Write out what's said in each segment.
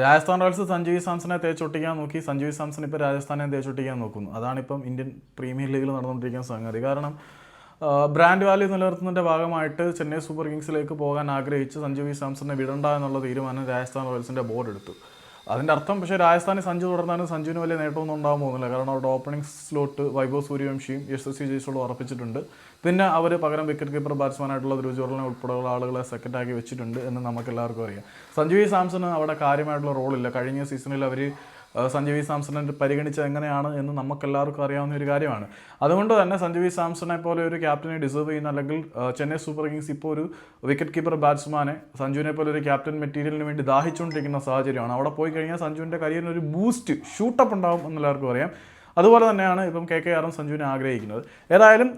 Rajasthan Royals Sanju സാംസനെ തേച്ചൊട്ടിക്കാൻ നോക്കി. സഞ്ജു സാംസൺ ഇപ്പോൾ രാജസ്ഥാനെ തേച്ചൊട്ടിക്കാൻ നോക്കുന്നു. അതാണിപ്പം ഇന്ത്യൻ പ്രീമിയർ ലീഗിൽ നടന്നുകൊണ്ടിരിക്കുന്ന സംഗതി. കാരണം ബ്രാൻഡ് വാല്യൂ നിലനിർത്തുന്നതിന്റെ ഭാഗമായിട്ട് ചെന്നൈ സൂപ്പർ കിങ്സിലേക്ക് പോകാൻ ആഗ്രഹിച്ച് സഞ്ജു വി സാംസനെ വിടണ്ട എന്നുള്ള തീരുമാനം രാജസ്ഥാൻ റോയൽസിന്റെ ബോർഡ് എടുത്തു. അതിന്റെ അർത്ഥം പക്ഷേ രാജസ്ഥാനിൽ സഞ്ജു തുടർന്നാലും സഞ്ജുവിന് വലിയ നേട്ടമൊന്നും ഉണ്ടാകാൻ പോകുന്നില്ല. കാരണം അവരുടെ ഓപ്പണിംഗ് സ്ലോട്ട് വൈഭവ് സൂര്യവംശിയും യശസ്വി ജയ്സോളും ഉറപ്പിച്ചിട്ടുണ്ട്. പിന്നെ അവർ പകരം വിക്കറ്റ് കീപ്പർ ബാറ്റ്സ്മാനായിട്ടുള്ള ദ്രുജോറിനെ ഉൾപ്പെടെയുള്ള ആളുകളെ സെക്കൻഡാക്കി വെച്ചിട്ടുണ്ട് എന്ന് നമുക്ക് എല്ലാവർക്കും അറിയാം. സഞ്ജു വി സാംസണ് അവിടെ കാര്യമായിട്ടുള്ള റോളില്ല കഴിഞ്ഞ സീസണിൽ അവർ സഞ്ജു വി സാംസണിനെ പരിഗണിച്ചത് എങ്ങനെയാണ് എന്ന് നമുക്കെല്ലാവർക്കും അറിയാവുന്ന ഒരു കാര്യമാണ്. അതുകൊണ്ട് തന്നെ സഞ്ജു വി സാംസണെ പോലെ ഒരു ക്യാപ്റ്റനെ ഡിസേർവ് ചെയ്യുന്ന അല്ലെങ്കിൽ ചെന്നൈ സൂപ്പർ കിങ്സ് ഇപ്പോൾ ഒരു വിക്കറ്റ് കീപ്പർ ബാറ്റ്സ്മാനെ സഞ്ജുവിനെ പോലെ ഒരു ക്യാപ്റ്റൻ മെറ്റീരിയലിന് വേണ്ടി ദാഹിച്ചുകൊണ്ടിരിക്കുന്ന സാഹചര്യമാണ്. അവിടെ പോയി കഴിഞ്ഞാൽ സഞ്ജുവിന്റെ കരിയറിന് ഒരു ബൂസ്റ്റ് ഷൂട്ടപ്പ് ഉണ്ടാവും എന്നെല്ലാവർക്കും അറിയാം. അതുപോലെ തന്നെയാണ് ഇപ്പം കെ കെ ആറും സഞ്ജുവിനെ ആഗ്രഹിക്കുന്നത്. ഏതായാലും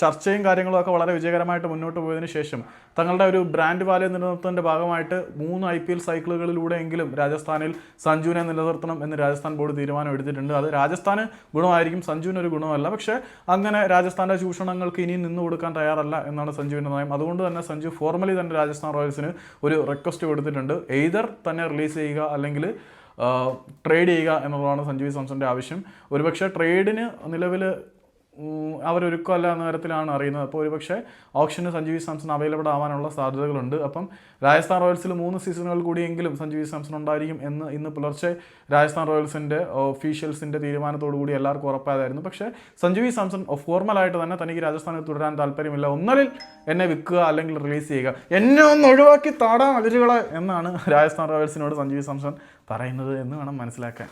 ചർച്ചയും കാര്യങ്ങളും ഒക്കെ വളരെ വിജയകരമായിട്ട് മുന്നോട്ട് പോയതിനു ശേഷം തങ്ങളുടെ ഒരു ബ്രാൻഡ് വാല്യൂ നിലനിർത്തുന്നതിന്റെ ഭാഗമായിട്ട് മൂന്ന് ഐ പി എൽ സൈക്കിളുകളിലൂടെയെങ്കിലും രാജസ്ഥാനിൽ സഞ്ജുവിനെ നിലനിർത്തണം എന്ന് രാജസ്ഥാൻ ബോർഡ് തീരുമാനം എടുത്തിട്ടുണ്ട്. അത് രാജസ്ഥാന് ഗുണമായിരിക്കും സഞ്ജുവിന് ഒരു ഗുണമല്ല. പക്ഷേ അങ്ങനെ രാജസ്ഥാന്റെ ചൂഷണങ്ങൾക്ക് ഇനിയും നിന്ന് കൊടുക്കാൻ തയ്യാറല്ല എന്നാണ് സഞ്ജുവിന്റെ നയം. അതുകൊണ്ട് തന്നെ സഞ്ജു ഫോർമലി തന്നെ രാജസ്ഥാൻ റോയൽസിന് ഒരു റിക്വസ്റ്റ് കൊടുത്തിട്ടുണ്ട്. എയ്തർ തന്നെ റിലീസ് ചെയ്യുക അല്ലെങ്കിൽ ട്രേഡ് ചെയ്യുക എന്നുള്ളതാണ് സഞ്ജു സാംസന്റെ ആവശ്യം. ഒരുപക്ഷെ ട്രേഡിന് നിലവിൽ അവരൊരുക്കമല്ല എന്ന തരത്തിലാണ് അറിയുന്നത്. അപ്പോൾ ഒരുപക്ഷെ ഓപ്ഷന് സഞ്ജു വി സാംസൺ അവൈലബിൾ ആവാനുള്ള സാധ്യതകളുണ്ട്. അപ്പം രാജസ്ഥാൻ റോയൽസിൽ മൂന്ന് സീസണുകൾ കൂടിയെങ്കിലും സഞ്ജു വി സാംസൺ ഉണ്ടായിരിക്കും എന്ന് ഇന്ന് പുലർച്ചെ രാജസ്ഥാൻ റോയൽസിന്റെ ഒഫീഷ്യൽസിന്റെ തീരുമാനത്തോടു കൂടി എല്ലാവർക്കും ഉറപ്പായതായിരുന്നു. പക്ഷേ സഞ്ജു വി സാംസൺ ഫോർമലായിട്ട് തന്നെ തനിക്ക് രാജസ്ഥാനിൽ തുടരാൻ താല്പര്യമില്ല. ഒന്നലിൽ എന്നെ വിൽക്കുക അല്ലെങ്കിൽ റിലീസ് ചെയ്യുക. എന്നെ ഒന്ന് ഒഴിവാക്കി താടാൻ അതിരുകളെ എന്നാണ് രാജസ്ഥാൻ റോയൽസിനോട് സഞ്ജു വി സാംസൺ പറയുന്നത് എന്ന് വേണം മനസ്സിലാക്കാൻ.